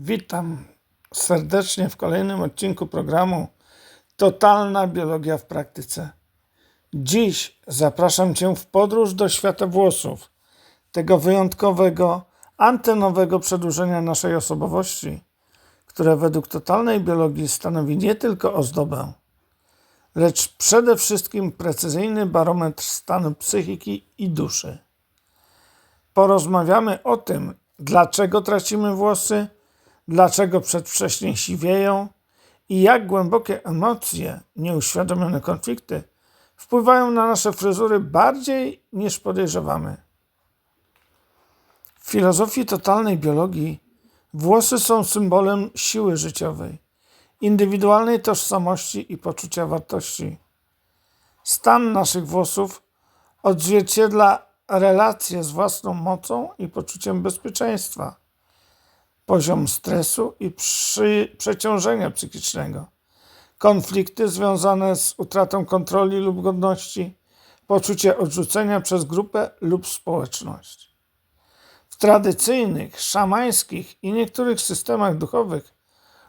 Witam serdecznie w kolejnym odcinku programu Totalna Biologia w Praktyce. Dziś zapraszam Cię w podróż do świata włosów, tego wyjątkowego, antenowego przedłużenia naszej osobowości, które według totalnej biologii stanowi nie tylko ozdobę, lecz przede wszystkim precyzyjny barometr stanu psychiki i duszy. Porozmawiamy o tym, dlaczego tracimy włosy, dlaczego przedwcześnie siwieją i jak głębokie emocje, nieuświadomione konflikty wpływają na nasze fryzury bardziej niż podejrzewamy. W filozofii totalnej biologii włosy są symbolem siły życiowej, indywidualnej tożsamości i poczucia wartości. Stan naszych włosów odzwierciedla relacje z własną mocą i poczuciem bezpieczeństwa, poziom stresu i przeciążenia psychicznego, konflikty związane z utratą kontroli lub godności, poczucie odrzucenia przez grupę lub społeczność. W tradycyjnych, szamańskich i niektórych systemach duchowych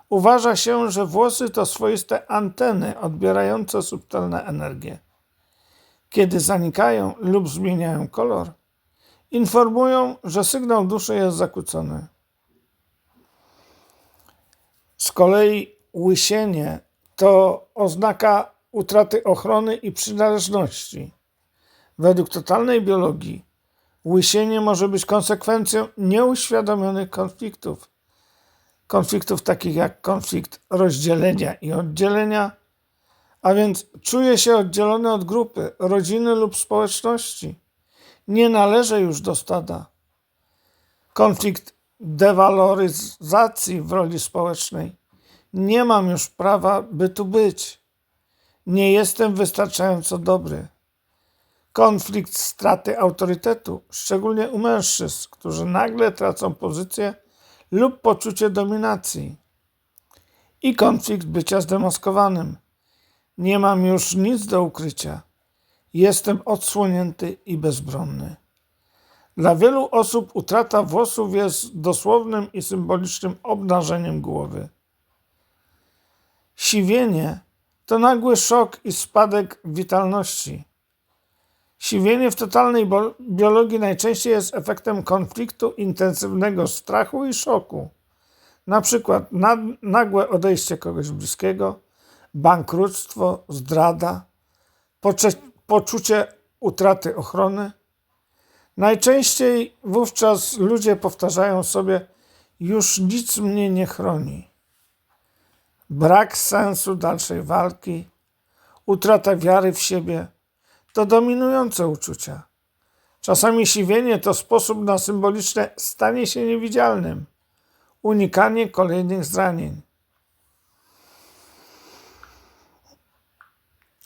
uważa się, że włosy to swoiste anteny odbierające subtelne energie kiedy zanikają lub zmieniają kolor, informują, że sygnał duszy jest zakłócony. Z kolei łysienie to oznaka utraty ochrony i przynależności. Według totalnej biologii łysienie może być konsekwencją nieuświadomionych konfliktów. Konfliktów takich jak konflikt rozdzielenia i oddzielenia, a więc czuje się oddzielony od grupy, rodziny lub społeczności. Nie należy już do stada. Konflikt dewaloryzacji w roli społecznej. Nie mam już prawa, by tu być. Nie jestem wystarczająco dobry. Konflikt straty autorytetu, szczególnie u mężczyzn, którzy nagle tracą pozycję lub poczucie dominacji. I konflikt bycia zdemaskowanym nie mam już nic do ukrycia. Jestem odsłonięty i bezbronny. Dla wielu osób utrata włosów jest dosłownym i symbolicznym obnażeniem głowy. Siwienie to nagły szok i spadek witalności. Siwienie w totalnej biologii najczęściej jest efektem konfliktu intensywnego strachu i szoku. Na przykład nagłe odejście kogoś bliskiego, bankructwo, zdrada, poczucie utraty ochrony. Najczęściej wówczas ludzie powtarzają sobie: Już nic mnie nie chroni. Brak sensu dalszej walki, utrata wiary w siebie to dominujące uczucia. Czasami siwienie to sposób na symboliczne stanie się niewidzialnym, unikanie kolejnych zranień.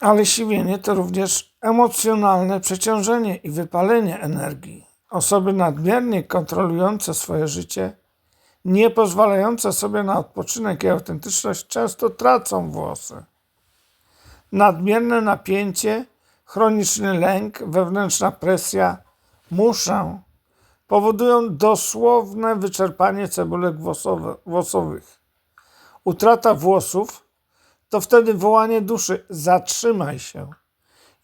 Ale siwienie to również emocjonalne przeciążenie i wypalenie energii. Osoby nadmiernie kontrolujące swoje życie, nie pozwalające sobie na odpoczynek i autentyczność, często tracą włosy. Nadmierne napięcie, chroniczny lęk, wewnętrzna presja, muszę powodują dosłowne wyczerpanie cebulek włosowych. Utrata włosów to wtedy wołanie duszy: zatrzymaj się.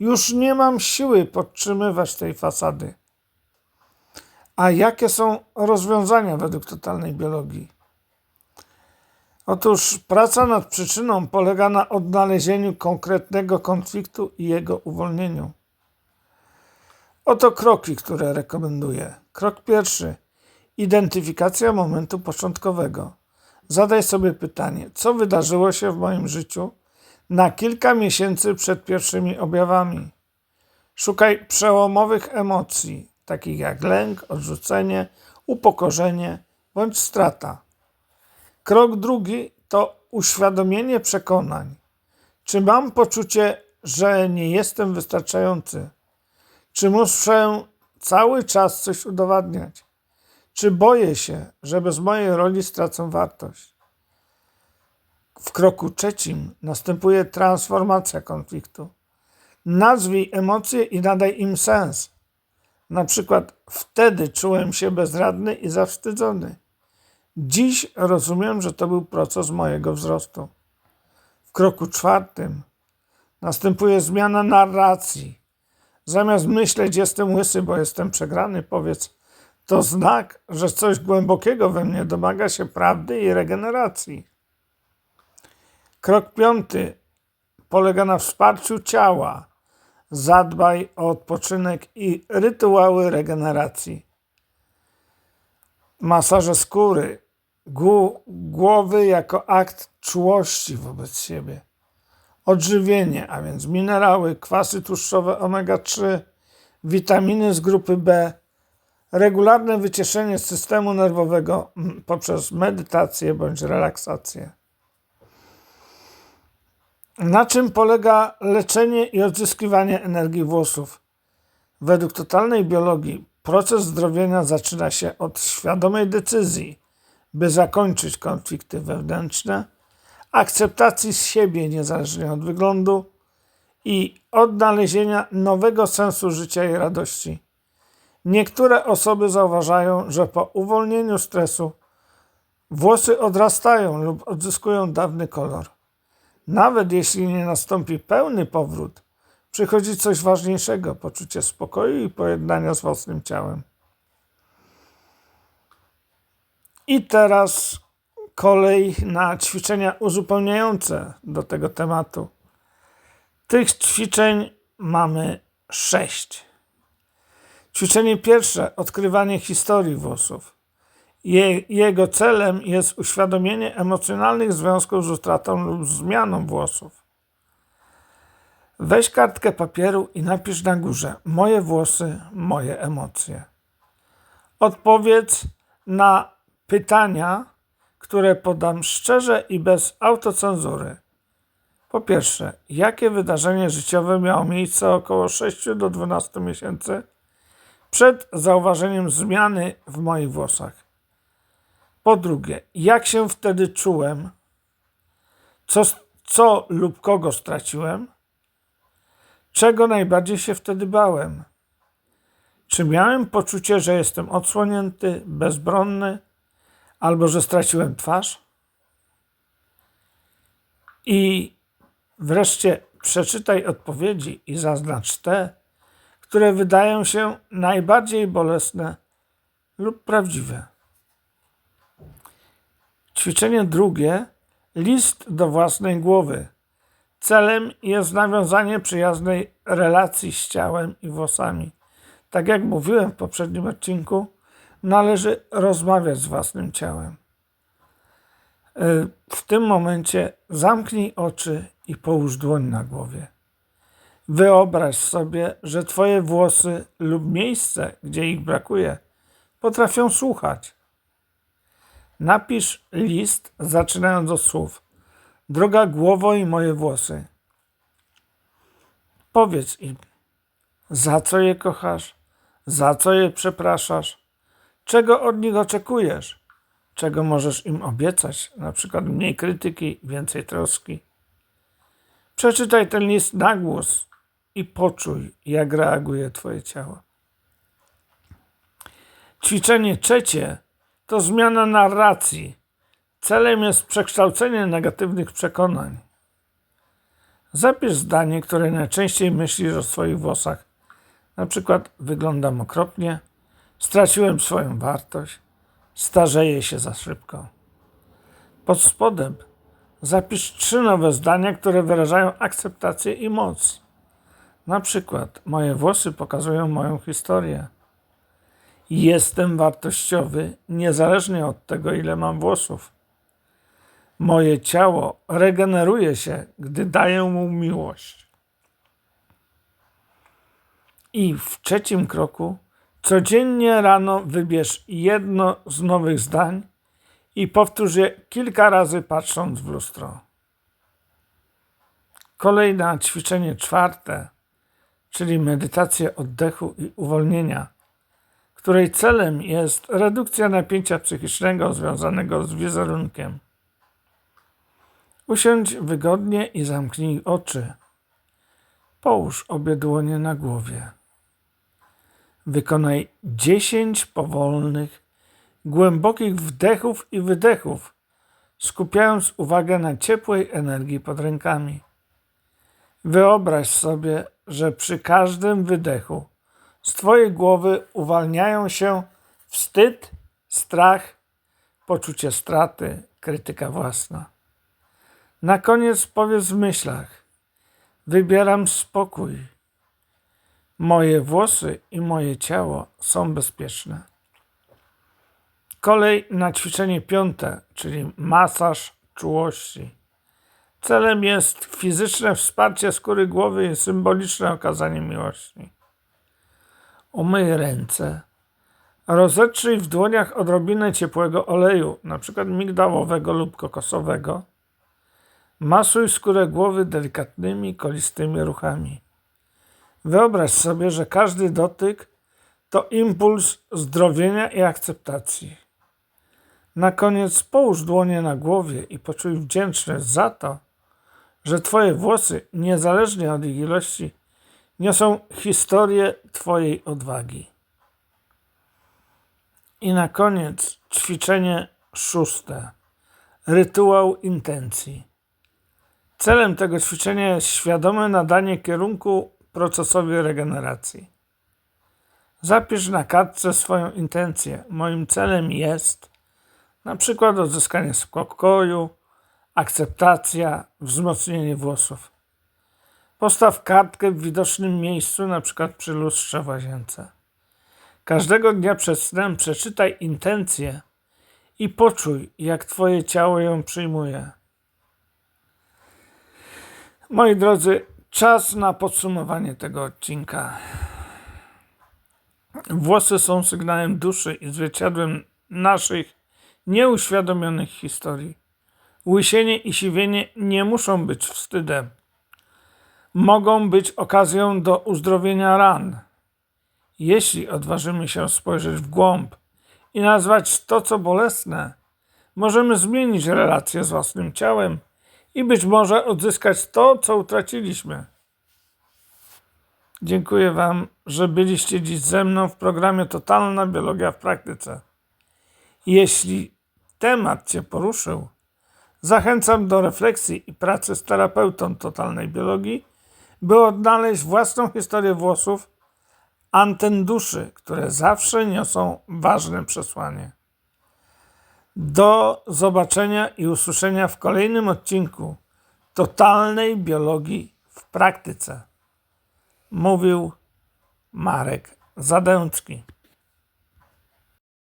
Już nie mam siły podtrzymywać tej fasady. A jakie są rozwiązania według totalnej biologii? Otóż praca nad przyczyną polega na odnalezieniu konkretnego konfliktu i jego uwolnieniu. Oto kroki, które rekomenduję. Krok pierwszy: identyfikacja momentu początkowego. Zadaj sobie pytanie, co wydarzyło się w moim życiu na kilka miesięcy przed pierwszymi objawami. Szukaj przełomowych emocji, takich jak lęk, odrzucenie, upokorzenie bądź strata. Krok drugi to uświadomienie przekonań. Czy mam poczucie, że nie jestem wystarczający? Czy muszę cały czas coś udowadniać? Czy boję się, że bez mojej roli stracę wartość? W kroku trzecim następuje transformacja konfliktu. Nazwij emocje i nadaj im sens. Na przykład wtedy czułem się bezradny i zawstydzony. Dziś rozumiem, że to był proces mojego wzrostu. W kroku czwartym następuje zmiana narracji. Zamiast myśleć, jestem łysy, bo jestem przegrany, powiedz, to znak, że coś głębokiego we mnie domaga się prawdy i regeneracji. Krok piąty polega na wsparciu ciała. Zadbaj o odpoczynek i rytuały regeneracji. Masaże skóry, głowy jako akt czułości wobec siebie. Odżywienie, a więc minerały, kwasy tłuszczowe omega-3, witaminy z grupy B, regularne wycieszenie systemu nerwowego poprzez medytację bądź relaksację. Na czym polega leczenie i odzyskiwanie energii włosów? Według totalnej biologii proces zdrowienia zaczyna się od świadomej decyzji, by zakończyć konflikty wewnętrzne, akceptacji z siebie niezależnie od wyglądu i odnalezienia nowego sensu życia i radości. Niektóre osoby zauważają, że po uwolnieniu stresu włosy odrastają lub odzyskują dawny kolor. Nawet jeśli nie nastąpi pełny powrót, przychodzi coś ważniejszego poczucie spokoju i pojednania z własnym ciałem. I teraz kolej na ćwiczenia uzupełniające do tego tematu. Tych ćwiczeń mamy sześć. Ćwiczenie pierwsze odkrywanie historii włosów. Je, jego celem jest uświadomienie emocjonalnych związków z utratą lub zmianą włosów. Weź kartkę papieru i napisz na górze moje włosy, moje emocje. Odpowiedz na pytania, które podam szczerze i bez autocenzury. Po pierwsze, jakie wydarzenie życiowe miało miejsce około 6 do 12 miesięcy przed zauważeniem zmiany w moich włosach? Po drugie, jak się wtedy czułem? Co, co lub kogo straciłem? Czego najbardziej się wtedy bałem? Czy miałem poczucie, że jestem odsłonięty, bezbronny, albo że straciłem twarz? I wreszcie przeczytaj odpowiedzi i zaznacz te, które wydają się najbardziej bolesne lub prawdziwe. Ćwiczenie drugie list do własnej głowy. Celem jest nawiązanie przyjaznej relacji z ciałem i włosami. Tak jak mówiłem w poprzednim odcinku, należy rozmawiać z własnym ciałem. Y, w tym momencie zamknij oczy i połóż dłoń na głowie. Wyobraź sobie, że Twoje włosy lub miejsce, gdzie ich brakuje, potrafią słuchać. Napisz list zaczynając od słów: Droga głowo i moje włosy. Powiedz im, za co je kochasz, za co je przepraszasz, czego od nich oczekujesz, czego możesz im obiecać, na przykład mniej krytyki, więcej troski. Przeczytaj ten list na głos i poczuj, jak reaguje Twoje ciało. Ćwiczenie trzecie to zmiana narracji. Celem jest przekształcenie negatywnych przekonań. Zapisz zdanie, które najczęściej myślisz o swoich włosach. Na przykład wyglądam okropnie, straciłem swoją wartość, starzeję się za szybko. Pod spodem zapisz trzy nowe zdania, które wyrażają akceptację i moc. Na przykład moje włosy pokazują moją historię. Jestem wartościowy niezależnie od tego, ile mam włosów. Moje ciało regeneruje się, gdy daję mu miłość. I w trzecim kroku codziennie rano wybierz jedno z nowych zdań i powtórz je kilka razy patrząc w lustro. Kolejne ćwiczenie czwarte, czyli medytacja oddechu i uwolnienia której celem jest redukcja napięcia psychicznego związanego z wizerunkiem. Usiądź wygodnie i zamknij oczy. Połóż obie dłonie na głowie. Wykonaj 10 powolnych, głębokich wdechów i wydechów, skupiając uwagę na ciepłej energii pod rękami. Wyobraź sobie, że przy każdym wydechu z Twojej głowy uwalniają się wstyd, strach, poczucie straty, krytyka własna. Na koniec powiedz w myślach: Wybieram spokój. Moje włosy i moje ciało są bezpieczne. Kolej na ćwiczenie piąte, czyli masaż czułości. Celem jest fizyczne wsparcie skóry głowy i symboliczne okazanie miłości. Umyj ręce. Rozetrzyj w dłoniach odrobinę ciepłego oleju, np. migdałowego lub kokosowego. Masuj skórę głowy delikatnymi, kolistymi ruchami. Wyobraź sobie, że każdy dotyk to impuls zdrowienia i akceptacji. Na koniec połóż dłonie na głowie i poczuj wdzięczność za to, że Twoje włosy, niezależnie od ich ilości, niosą historię Twojej odwagi. I na koniec ćwiczenie szóste. Rytuał intencji. Celem tego ćwiczenia jest świadome nadanie kierunku procesowi regeneracji. Zapisz na kartce swoją intencję. Moim celem jest na przykład odzyskanie spokoju, akceptacja, wzmocnienie włosów. Postaw kartkę w widocznym miejscu, na przykład przy lustrze w łazience. Każdego dnia przed snem przeczytaj intencję i poczuj, jak Twoje ciało ją przyjmuje. Moi drodzy, czas na podsumowanie tego odcinka. Włosy są sygnałem duszy i zwierciadłem naszych nieuświadomionych historii. Łysienie i siwienie nie muszą być wstydem. Mogą być okazją do uzdrowienia ran. Jeśli odważymy się spojrzeć w głąb i nazwać to, co bolesne, możemy zmienić relację z własnym ciałem i być może odzyskać to, co utraciliśmy. Dziękuję Wam, że byliście dziś ze mną w programie Totalna Biologia w Praktyce. Jeśli temat Cię poruszył, zachęcam do refleksji i pracy z terapeutą totalnej biologii, by odnaleźć własną historię włosów, anten duszy, które zawsze niosą ważne przesłanie. Do zobaczenia i usłyszenia w kolejnym odcinku totalnej biologii w praktyce. Mówił Marek Zadęcki.